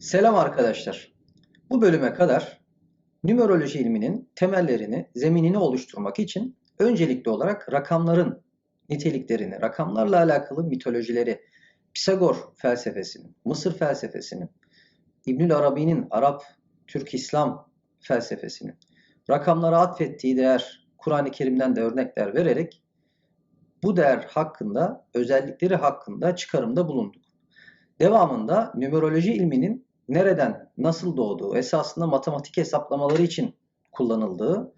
Selam arkadaşlar. Bu bölüme kadar numeroloji ilminin temellerini, zeminini oluşturmak için öncelikli olarak rakamların niteliklerini, rakamlarla alakalı mitolojileri, Pisagor felsefesinin, Mısır felsefesinin, İbnül Arabi'nin Arap, Türk İslam felsefesinin, rakamlara atfettiği değer, Kur'an-ı Kerim'den de örnekler vererek bu değer hakkında, özellikleri hakkında çıkarımda bulunduk. Devamında numeroloji ilminin nereden, nasıl doğduğu, esasında matematik hesaplamaları için kullanıldığı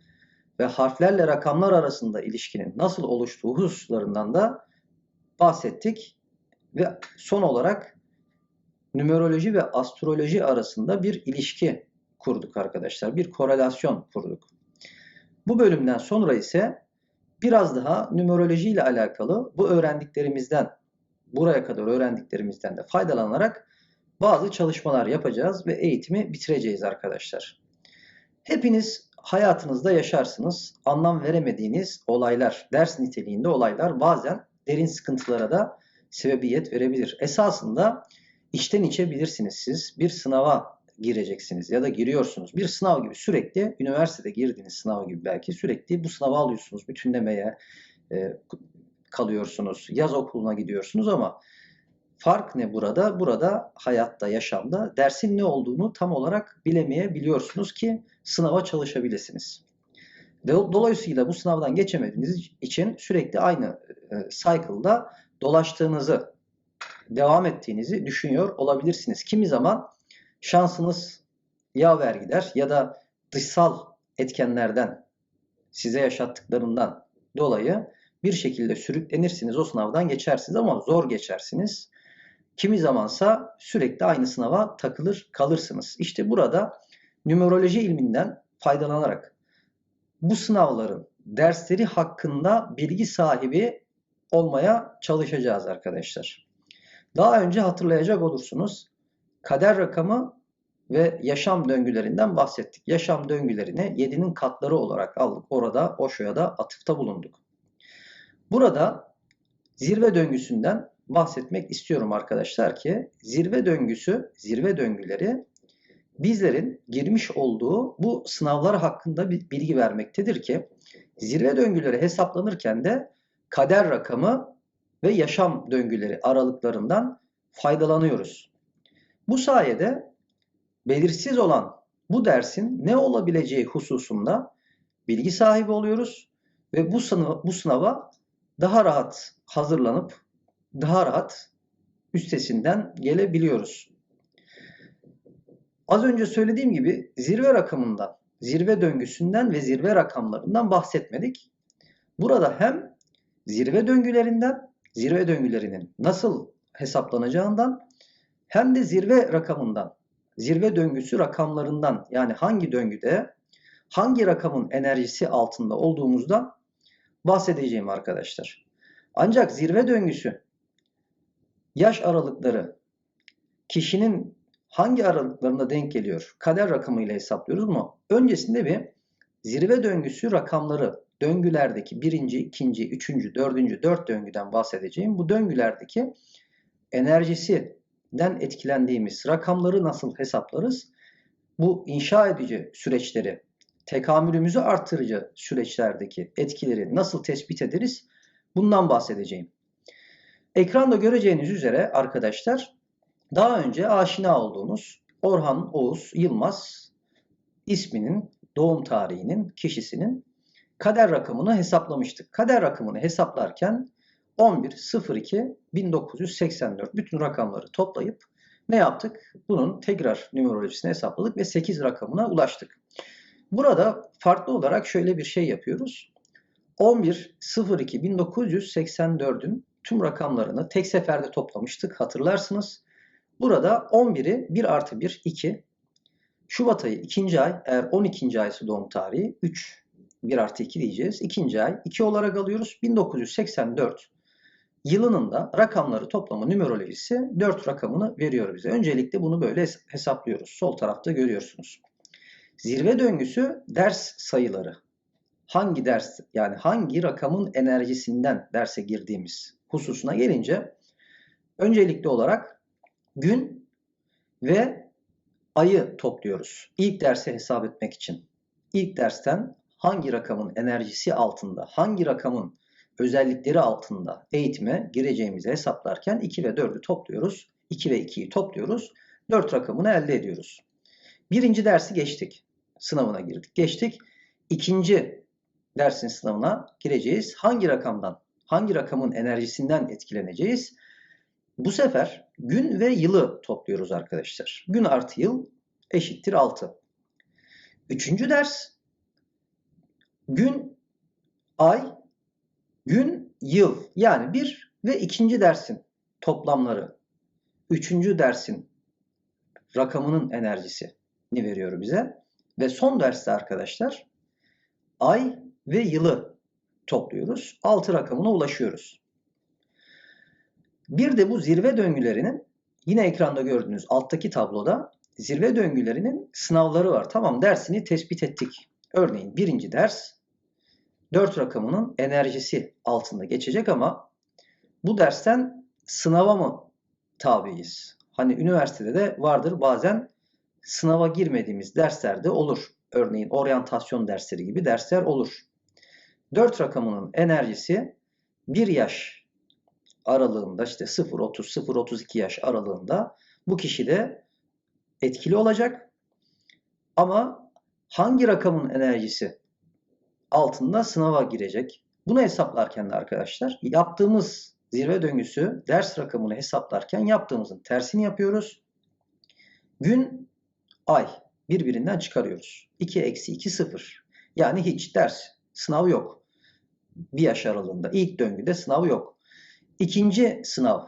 ve harflerle rakamlar arasında ilişkinin nasıl oluştuğu hususlarından da bahsettik. Ve son olarak numeroloji ve astroloji arasında bir ilişki kurduk arkadaşlar. Bir korelasyon kurduk. Bu bölümden sonra ise biraz daha numeroloji ile alakalı bu öğrendiklerimizden, buraya kadar öğrendiklerimizden de faydalanarak bazı çalışmalar yapacağız ve eğitimi bitireceğiz arkadaşlar. Hepiniz hayatınızda yaşarsınız. Anlam veremediğiniz olaylar, ders niteliğinde olaylar bazen derin sıkıntılara da sebebiyet verebilir. Esasında içten içe bilirsiniz siz. Bir sınava gireceksiniz ya da giriyorsunuz. Bir sınav gibi sürekli üniversitede girdiğiniz sınav gibi belki sürekli bu sınavı alıyorsunuz. Bütünlemeye e, kalıyorsunuz. Yaz okuluna gidiyorsunuz ama Fark ne burada? Burada hayatta, yaşamda dersin ne olduğunu tam olarak bilemeyebiliyorsunuz ki sınava çalışabilirsiniz. Dolayısıyla bu sınavdan geçemediğiniz için sürekli aynı e, cycle'da dolaştığınızı, devam ettiğinizi düşünüyor olabilirsiniz. Kimi zaman şansınız yaver gider ya da dışsal etkenlerden size yaşattıklarından dolayı bir şekilde sürüklenirsiniz. O sınavdan geçersiniz ama zor geçersiniz. Kimi zamansa sürekli aynı sınava takılır kalırsınız. İşte burada numeroloji ilminden faydalanarak bu sınavların dersleri hakkında bilgi sahibi olmaya çalışacağız arkadaşlar. Daha önce hatırlayacak olursunuz kader rakamı ve yaşam döngülerinden bahsettik. Yaşam döngülerini 7'nin katları olarak aldık. Orada Osho'ya da atıfta bulunduk. Burada zirve döngüsünden bahsetmek istiyorum arkadaşlar ki zirve döngüsü, zirve döngüleri bizlerin girmiş olduğu bu sınavlar hakkında bir bilgi vermektedir ki zirve döngüleri hesaplanırken de kader rakamı ve yaşam döngüleri aralıklarından faydalanıyoruz. Bu sayede belirsiz olan bu dersin ne olabileceği hususunda bilgi sahibi oluyoruz ve bu sınava, bu sınava daha rahat hazırlanıp daha rahat üstesinden gelebiliyoruz. Az önce söylediğim gibi zirve rakamından, zirve döngüsünden ve zirve rakamlarından bahsetmedik. Burada hem zirve döngülerinden, zirve döngülerinin nasıl hesaplanacağından hem de zirve rakamından, zirve döngüsü rakamlarından yani hangi döngüde hangi rakamın enerjisi altında olduğumuzdan bahsedeceğim arkadaşlar. Ancak zirve döngüsü Yaş aralıkları kişinin hangi aralıklarında denk geliyor? Kader rakamıyla hesaplıyoruz mu? Öncesinde bir zirve döngüsü rakamları döngülerdeki birinci, ikinci, üçüncü, dördüncü, dört döngüden bahsedeceğim. Bu döngülerdeki enerjisinden etkilendiğimiz rakamları nasıl hesaplarız? Bu inşa edici süreçleri, tekamülümüzü artırıcı süreçlerdeki etkileri nasıl tespit ederiz? Bundan bahsedeceğim. Ekranda göreceğiniz üzere arkadaşlar daha önce aşina olduğunuz Orhan Oğuz Yılmaz isminin doğum tarihinin kişisinin kader rakamını hesaplamıştık. Kader rakamını hesaplarken 11.02.1984 bütün rakamları toplayıp ne yaptık? Bunun tekrar numerolojisini hesapladık ve 8 rakamına ulaştık. Burada farklı olarak şöyle bir şey yapıyoruz. 11.02.1984'ün tüm rakamlarını tek seferde toplamıştık hatırlarsınız. Burada 11'i 1 artı 1 2. Şubat ayı 2. ay eğer 12. ayısı doğum tarihi 3. 1 artı 2 diyeceğiz. 2. ay 2 olarak alıyoruz. 1984 yılının da rakamları toplama numerolojisi 4 rakamını veriyor bize. Öncelikle bunu böyle hesaplıyoruz. Sol tarafta görüyorsunuz. Zirve döngüsü ders sayıları. Hangi ders yani hangi rakamın enerjisinden derse girdiğimiz hususuna gelince öncelikli olarak gün ve ayı topluyoruz. İlk dersi hesap etmek için. İlk dersten hangi rakamın enerjisi altında, hangi rakamın özellikleri altında eğitime gireceğimizi hesaplarken 2 ve 4'ü topluyoruz. 2 ve 2'yi topluyoruz. 4 rakamını elde ediyoruz. Birinci dersi geçtik. Sınavına girdik. Geçtik. İkinci dersin sınavına gireceğiz. Hangi rakamdan, hangi rakamın enerjisinden etkileneceğiz? Bu sefer gün ve yılı topluyoruz arkadaşlar. Gün artı yıl eşittir 6. Üçüncü ders gün, ay, gün, yıl. Yani bir ve ikinci dersin toplamları. Üçüncü dersin rakamının enerjisini veriyor bize. Ve son derste arkadaşlar ay ve yılı topluyoruz. 6 rakamına ulaşıyoruz. Bir de bu zirve döngülerinin yine ekranda gördüğünüz alttaki tabloda zirve döngülerinin sınavları var. Tamam dersini tespit ettik. Örneğin birinci ders 4 rakamının enerjisi altında geçecek ama bu dersten sınava mı tabiiz? Hani üniversitede de vardır bazen sınava girmediğimiz derslerde olur. Örneğin oryantasyon dersleri gibi dersler olur. 4 rakamının enerjisi 1 yaş aralığında işte 0-30, 0-32 yaş aralığında bu kişi de etkili olacak. Ama hangi rakamın enerjisi altında sınava girecek? Bunu hesaplarken de arkadaşlar yaptığımız zirve döngüsü ders rakamını hesaplarken yaptığımızın tersini yapıyoruz. Gün, ay birbirinden çıkarıyoruz. 2 eksi 2 0. Yani hiç ders, sınav yok. Bir yaş aralığında. ilk döngüde sınav yok. İkinci sınav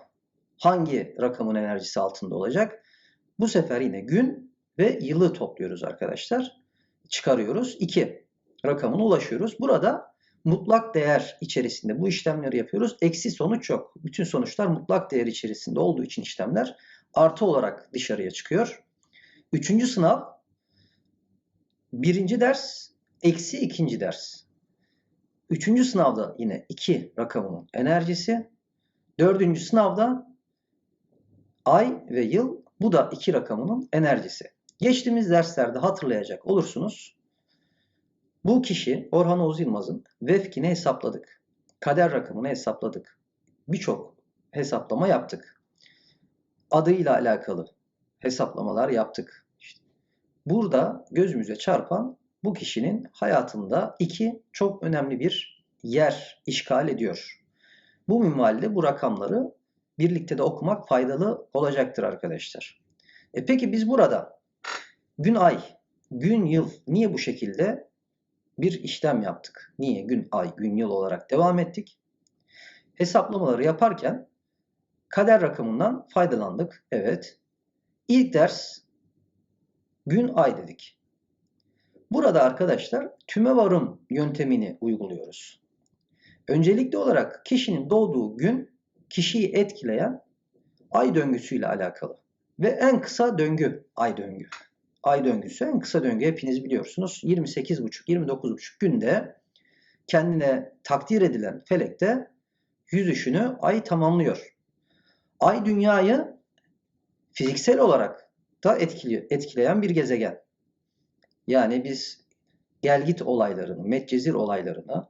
hangi rakamın enerjisi altında olacak? Bu sefer yine gün ve yılı topluyoruz arkadaşlar. Çıkarıyoruz. 2 rakamına ulaşıyoruz. Burada mutlak değer içerisinde bu işlemleri yapıyoruz. Eksi sonuç yok. Bütün sonuçlar mutlak değer içerisinde olduğu için işlemler artı olarak dışarıya çıkıyor. Üçüncü sınav birinci ders eksi ikinci ders. Üçüncü sınavda yine iki rakamının enerjisi. Dördüncü sınavda ay ve yıl bu da iki rakamının enerjisi. Geçtiğimiz derslerde hatırlayacak olursunuz. Bu kişi Orhan Oğuz Yılmaz'ın vefkini hesapladık. Kader rakamını hesapladık. Birçok hesaplama yaptık. Adıyla alakalı hesaplamalar yaptık. İşte burada gözümüze çarpan bu kişinin hayatında iki çok önemli bir yer işgal ediyor. Bu minvalde bu rakamları birlikte de okumak faydalı olacaktır arkadaşlar. E peki biz burada gün ay, gün yıl niye bu şekilde bir işlem yaptık? Niye gün ay, gün yıl olarak devam ettik? Hesaplamaları yaparken kader rakamından faydalandık. Evet. İlk ders gün ay dedik. Burada arkadaşlar tümevarım yöntemini uyguluyoruz. Öncelikli olarak kişinin doğduğu gün kişiyi etkileyen ay döngüsüyle alakalı. Ve en kısa döngü ay döngü. Ay döngüsü en kısa döngü hepiniz biliyorsunuz. 28,5-29,5 günde kendine takdir edilen felekte yüzüşünü ay tamamlıyor. Ay dünyayı fiziksel olarak da etkili, etkileyen bir gezegen. Yani biz gelgit olaylarını, metcezir olaylarını,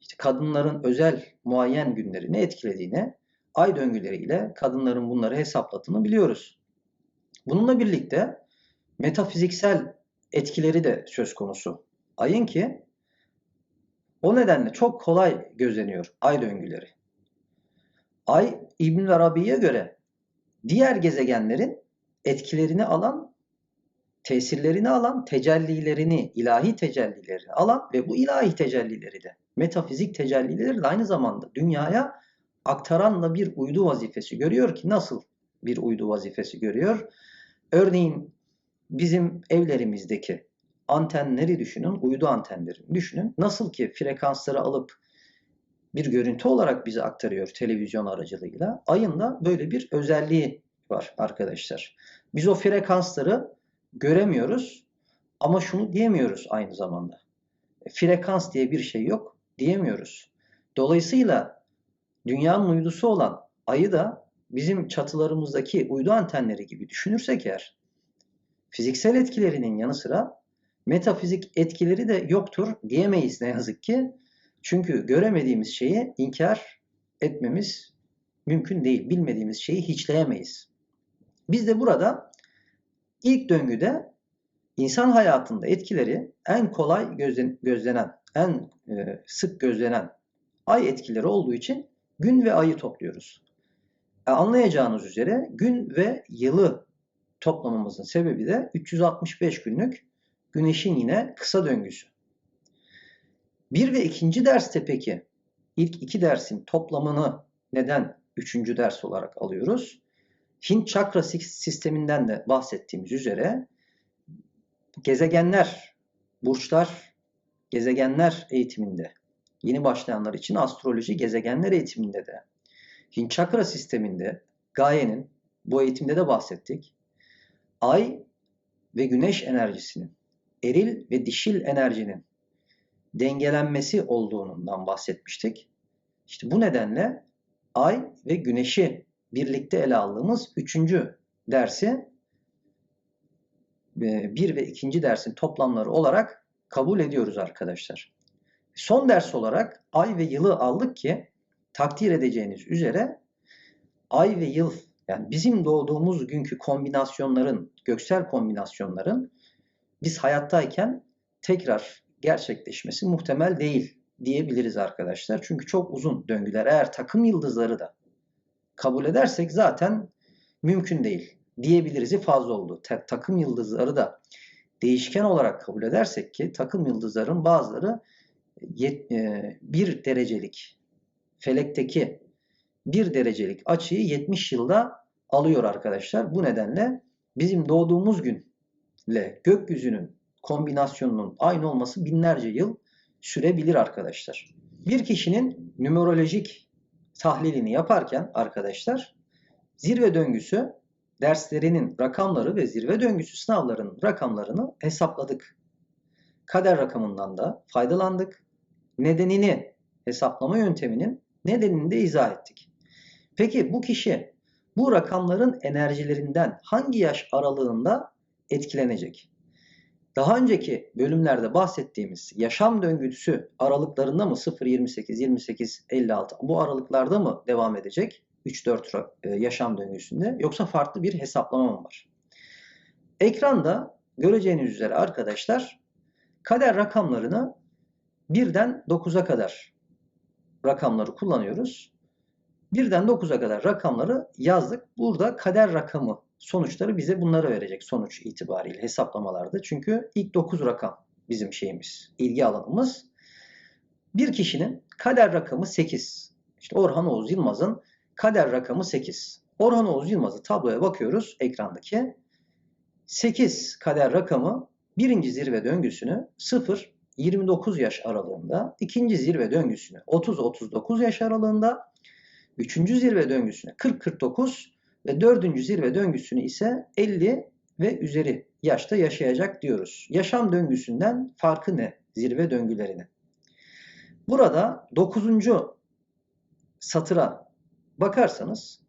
işte kadınların özel muayyen günlerini etkilediğini, ay döngüleriyle kadınların bunları hesapladığını biliyoruz. Bununla birlikte metafiziksel etkileri de söz konusu. Ayın ki o nedenle çok kolay gözleniyor ay döngüleri. Ay İbn Arabi'ye göre diğer gezegenlerin etkilerini alan, tesirlerini alan, tecellilerini, ilahi tecellilerini alan ve bu ilahi tecellileri de metafizik tecellileri de aynı zamanda dünyaya aktaran da bir uydu vazifesi görüyor ki nasıl bir uydu vazifesi görüyor? Örneğin bizim evlerimizdeki antenleri düşünün, uydu antenlerini düşünün. Nasıl ki frekansları alıp bir görüntü olarak bize aktarıyor televizyon aracılığıyla. Ayın da böyle bir özelliği var arkadaşlar. Biz o frekansları göremiyoruz ama şunu diyemiyoruz aynı zamanda. Frekans diye bir şey yok diyemiyoruz. Dolayısıyla dünyanın uydusu olan ayı da bizim çatılarımızdaki uydu antenleri gibi düşünürsek eğer fiziksel etkilerinin yanı sıra metafizik etkileri de yoktur diyemeyiz ne yazık ki. Çünkü göremediğimiz şeyi inkar etmemiz mümkün değil. Bilmediğimiz şeyi hiçleyemeyiz. Biz de burada ilk döngüde insan hayatında etkileri en kolay gözlenen, en e, sık gözlenen ay etkileri olduğu için gün ve ayı topluyoruz. E, anlayacağınız üzere gün ve yılı toplamamızın sebebi de 365 günlük güneşin yine kısa döngüsü. Bir ve ikinci derste peki ilk iki dersin toplamını neden üçüncü ders olarak alıyoruz? Hint çakra sisteminden de bahsettiğimiz üzere gezegenler, burçlar, gezegenler eğitiminde yeni başlayanlar için astroloji gezegenler eğitiminde de Hint çakra sisteminde gayenin bu eğitimde de bahsettik. Ay ve güneş enerjisinin eril ve dişil enerjinin dengelenmesi olduğundan bahsetmiştik. İşte bu nedenle ay ve güneşi birlikte ele aldığımız üçüncü dersi e, bir ve ikinci dersin toplamları olarak kabul ediyoruz arkadaşlar. Son ders olarak ay ve yılı aldık ki takdir edeceğiniz üzere ay ve yıl yani bizim doğduğumuz günkü kombinasyonların, göksel kombinasyonların biz hayattayken tekrar gerçekleşmesi muhtemel değil diyebiliriz arkadaşlar. Çünkü çok uzun döngüler. Eğer takım yıldızları da kabul edersek zaten mümkün değil diyebiliriz fazla oldu. Ta- takım yıldızları da değişken olarak kabul edersek ki takım yıldızların bazıları yet, e, bir derecelik felekteki bir derecelik açıyı 70 yılda alıyor arkadaşlar. Bu nedenle bizim doğduğumuz günle gökyüzünün kombinasyonunun aynı olması binlerce yıl sürebilir arkadaşlar. Bir kişinin numerolojik tahlilini yaparken arkadaşlar zirve döngüsü derslerinin rakamları ve zirve döngüsü sınavlarının rakamlarını hesapladık. Kader rakamından da faydalandık. Nedenini hesaplama yönteminin nedenini de izah ettik. Peki bu kişi bu rakamların enerjilerinden hangi yaş aralığında etkilenecek? Daha önceki bölümlerde bahsettiğimiz yaşam döngüsü aralıklarında mı 0, 28, 28, 56 bu aralıklarda mı devam edecek? 3-4 e, yaşam döngüsünde yoksa farklı bir hesaplama mı var? Ekranda göreceğiniz üzere arkadaşlar kader rakamlarını birden 9'a kadar rakamları kullanıyoruz. Birden 9'a kadar rakamları yazdık. Burada kader rakamı sonuçları bize bunları verecek sonuç itibariyle hesaplamalarda. Çünkü ilk 9 rakam bizim şeyimiz, ilgi alanımız. Bir kişinin kader rakamı 8. İşte Orhan Oğuz Yılmaz'ın kader rakamı 8. Orhan Oğuz Yılmaz'ı tabloya bakıyoruz ekrandaki. 8 kader rakamı birinci zirve döngüsünü 0-29 yaş aralığında, ikinci zirve döngüsünü 30-39 yaş aralığında, üçüncü zirve döngüsünü 40-49 ve dördüncü zirve döngüsünü ise 50 ve üzeri yaşta yaşayacak diyoruz. Yaşam döngüsünden farkı ne zirve döngülerinin? Burada 9. satıra bakarsanız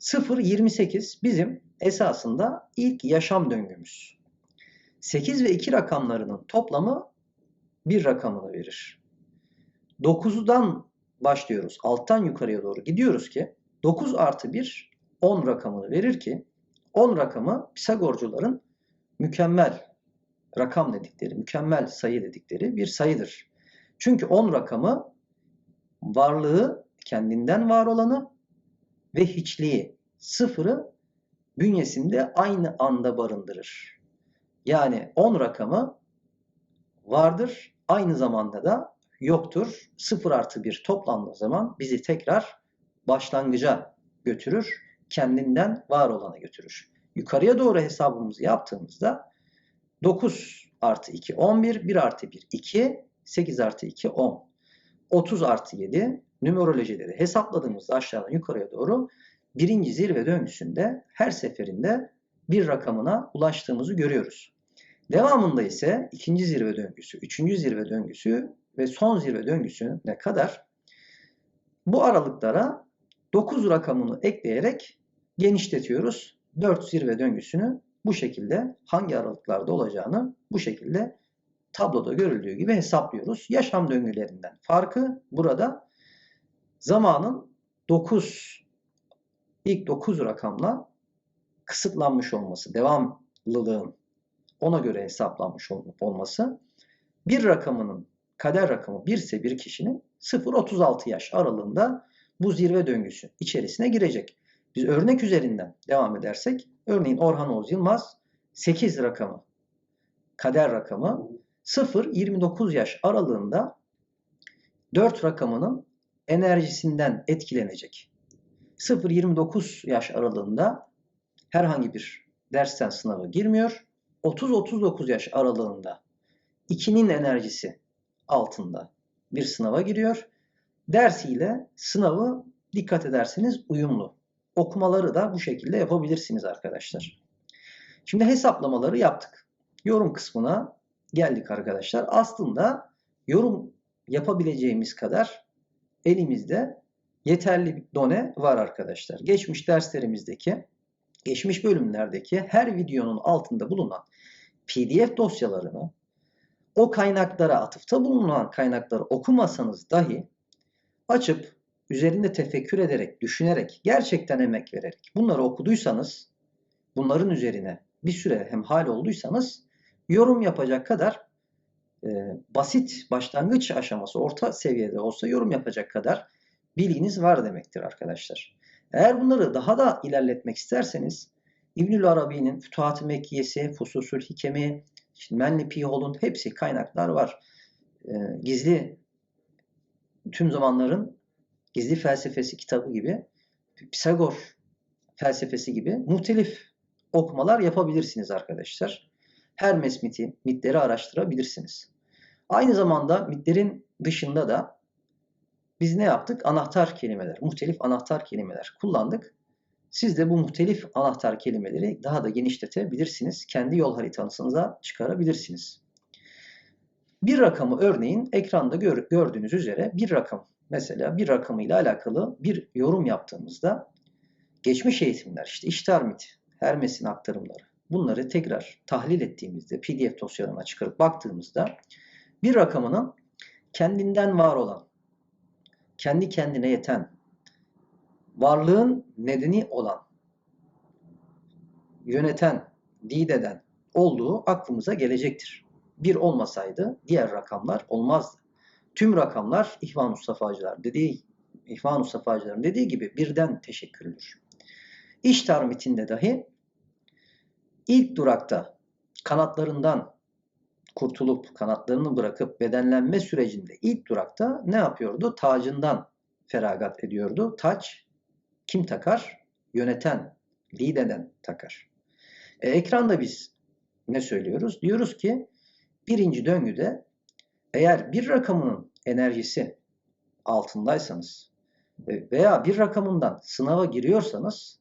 0-28 bizim esasında ilk yaşam döngümüz. 8 ve 2 rakamlarının toplamı bir rakamını verir. 9'dan başlıyoruz. Alttan yukarıya doğru gidiyoruz ki 9 artı 1 10 rakamını verir ki 10 rakamı Pisagorcuların mükemmel rakam dedikleri, mükemmel sayı dedikleri bir sayıdır. Çünkü 10 rakamı varlığı kendinden var olanı ve hiçliği, sıfırı bünyesinde aynı anda barındırır. Yani 10 rakamı vardır, aynı zamanda da yoktur. 0 artı 1 toplandığı zaman bizi tekrar başlangıca götürür kendinden var olana götürür. Yukarıya doğru hesabımızı yaptığımızda 9 artı 2 11, 1 artı 1 2, 8 artı 2 10. 30 artı 7 numerolojide de hesapladığımızda aşağıdan yukarıya doğru birinci zirve döngüsünde her seferinde bir rakamına ulaştığımızı görüyoruz. Devamında ise ikinci zirve döngüsü, üçüncü zirve döngüsü ve son zirve döngüsüne kadar bu aralıklara 9 rakamını ekleyerek genişletiyoruz. 4 zirve döngüsünü bu şekilde hangi aralıklarda olacağını bu şekilde tabloda görüldüğü gibi hesaplıyoruz. Yaşam döngülerinden farkı burada zamanın 9 ilk 9 rakamla kısıtlanmış olması, devamlılığın ona göre hesaplanmış olması. Bir rakamının kader rakamı 1 ise bir kişinin 0-36 yaş aralığında bu zirve döngüsü içerisine girecek. Biz örnek üzerinden devam edersek örneğin Orhan Oğuz Yılmaz 8 rakamı kader rakamı 0-29 yaş aralığında 4 rakamının enerjisinden etkilenecek. 0-29 yaş aralığında herhangi bir dersten sınava girmiyor. 30-39 yaş aralığında 2'nin enerjisi altında bir sınava giriyor. Dersiyle sınavı dikkat ederseniz uyumlu. Okumaları da bu şekilde yapabilirsiniz arkadaşlar. Şimdi hesaplamaları yaptık. Yorum kısmına geldik arkadaşlar. Aslında yorum yapabileceğimiz kadar elimizde yeterli bir done var arkadaşlar. Geçmiş derslerimizdeki, geçmiş bölümlerdeki her videonun altında bulunan PDF dosyalarını o kaynaklara atıfta bulunan kaynakları okumasanız dahi açıp üzerinde tefekkür ederek, düşünerek, gerçekten emek vererek bunları okuduysanız, bunların üzerine bir süre hem hal olduysanız yorum yapacak kadar e, basit başlangıç aşaması orta seviyede olsa yorum yapacak kadar bilginiz var demektir arkadaşlar. Eğer bunları daha da ilerletmek isterseniz İbnül Arabi'nin Fütuhat-ı Mekkiyesi, Fususül Hikemi, Menli Pihol'un hepsi kaynaklar var. E, gizli tüm zamanların gizli felsefesi kitabı gibi Pisagor felsefesi gibi muhtelif okumalar yapabilirsiniz arkadaşlar. Her mesmiti, mitleri araştırabilirsiniz. Aynı zamanda mitlerin dışında da biz ne yaptık? Anahtar kelimeler, muhtelif anahtar kelimeler kullandık. Siz de bu muhtelif anahtar kelimeleri daha da genişletebilirsiniz. Kendi yol haritanızda çıkarabilirsiniz. Bir rakamı örneğin ekranda gör, gördüğünüz üzere bir rakam mesela bir rakamıyla alakalı bir yorum yaptığımızda geçmiş eğitimler işte iştar Hermes'in aktarımları bunları tekrar tahlil ettiğimizde PDF dosyalarına çıkarıp baktığımızda bir rakamının kendinden var olan, kendi kendine yeten, varlığın nedeni olan, yöneten, lead eden olduğu aklımıza gelecektir. Bir olmasaydı diğer rakamlar olmazdı. Tüm rakamlar İhvan-ı Safacılar dediği İhvan-ı Safacıların dediği gibi birden teşekkürdür. İş tarmitinde dahi ilk durakta kanatlarından kurtulup kanatlarını bırakıp bedenlenme sürecinde ilk durakta ne yapıyordu? Tacından feragat ediyordu. Taç kim takar? Yöneten, lead eden takar. E, ekranda biz ne söylüyoruz? Diyoruz ki birinci döngüde eğer bir rakamının enerjisi altındaysanız veya bir rakamından sınava giriyorsanız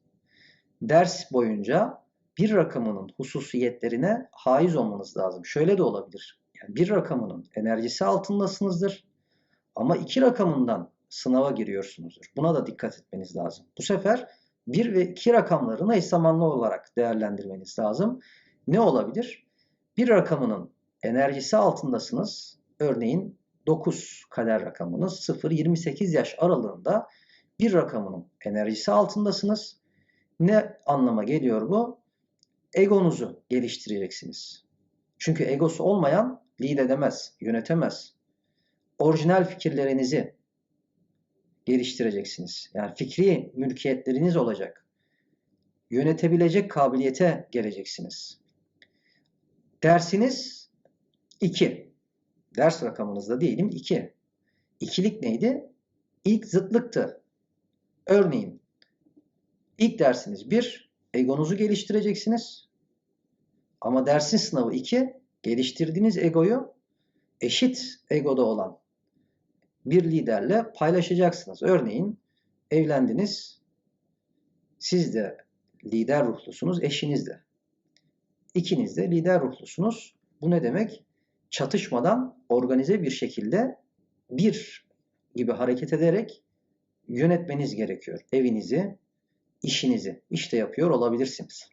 ders boyunca bir rakamının hususiyetlerine haiz olmanız lazım. Şöyle de olabilir. Yani bir rakamının enerjisi altındasınızdır ama iki rakamından sınava giriyorsunuzdur. Buna da dikkat etmeniz lazım. Bu sefer bir ve iki rakamlarını eş zamanlı olarak değerlendirmeniz lazım. Ne olabilir? Bir rakamının enerjisi altındasınız. Örneğin 9 kader rakamınız 0-28 yaş aralığında bir rakamının enerjisi altındasınız. Ne anlama geliyor bu? Egonuzu geliştireceksiniz. Çünkü egosu olmayan lead edemez, yönetemez. Orijinal fikirlerinizi geliştireceksiniz. Yani fikri mülkiyetleriniz olacak. Yönetebilecek kabiliyete geleceksiniz. Dersiniz 2. Ders rakamınızda diyelim 2. İkilik neydi? İlk zıtlıktı. Örneğin ilk dersiniz 1. Egonuzu geliştireceksiniz. Ama dersin sınavı 2. Geliştirdiğiniz egoyu eşit egoda olan bir liderle paylaşacaksınız. Örneğin evlendiniz. Siz de lider ruhlusunuz, eşiniz de. İkiniz de lider ruhlusunuz. Bu ne demek? Çatışmadan organize bir şekilde bir gibi hareket ederek yönetmeniz gerekiyor. Evinizi, işinizi. İşte yapıyor olabilirsiniz.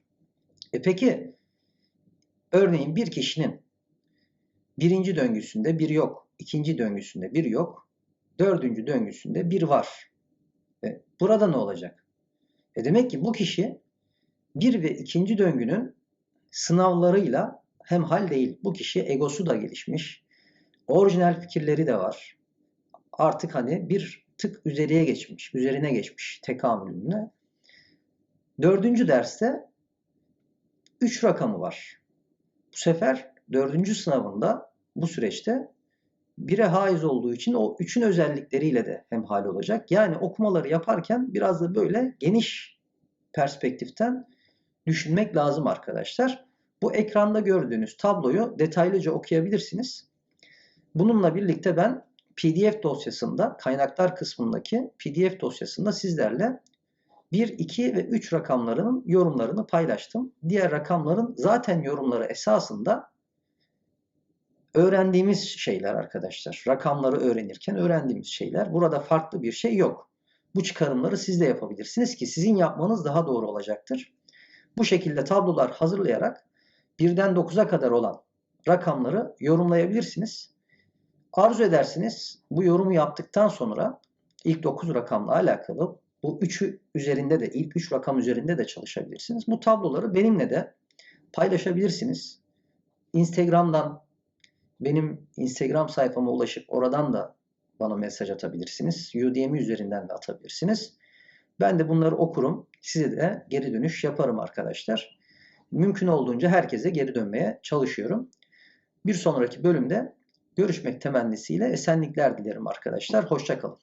E peki Örneğin bir kişinin birinci döngüsünde bir yok, ikinci döngüsünde bir yok, dördüncü döngüsünde bir var. E, burada ne olacak? E demek ki bu kişi bir ve ikinci döngünün sınavlarıyla hemhal değil. Bu kişi egosu da gelişmiş. Orijinal fikirleri de var. Artık hani bir tık üzeriye geçmiş, üzerine geçmiş tekamülüne. Dördüncü derste 3 rakamı var. Bu sefer dördüncü sınavında bu süreçte 1'e haiz olduğu için o üçün özellikleriyle de hemhal olacak. Yani okumaları yaparken biraz da böyle geniş perspektiften düşünmek lazım arkadaşlar. Bu ekranda gördüğünüz tabloyu detaylıca okuyabilirsiniz. Bununla birlikte ben PDF dosyasında, kaynaklar kısmındaki PDF dosyasında sizlerle 1, 2 ve 3 rakamlarının yorumlarını paylaştım. Diğer rakamların zaten yorumları esasında öğrendiğimiz şeyler arkadaşlar. Rakamları öğrenirken öğrendiğimiz şeyler. Burada farklı bir şey yok. Bu çıkarımları siz de yapabilirsiniz ki sizin yapmanız daha doğru olacaktır. Bu şekilde tablolar hazırlayarak birden 9'a kadar olan rakamları yorumlayabilirsiniz. Arzu edersiniz bu yorumu yaptıktan sonra ilk 9 rakamla alakalı bu üçü üzerinde de ilk 3 rakam üzerinde de çalışabilirsiniz. Bu tabloları benimle de paylaşabilirsiniz. Instagram'dan benim Instagram sayfama ulaşıp oradan da bana mesaj atabilirsiniz. Udemy üzerinden de atabilirsiniz. Ben de bunları okurum. Size de geri dönüş yaparım arkadaşlar. Mümkün olduğunca herkese geri dönmeye çalışıyorum. Bir sonraki bölümde görüşmek temennisiyle esenlikler dilerim arkadaşlar. Hoşçakalın.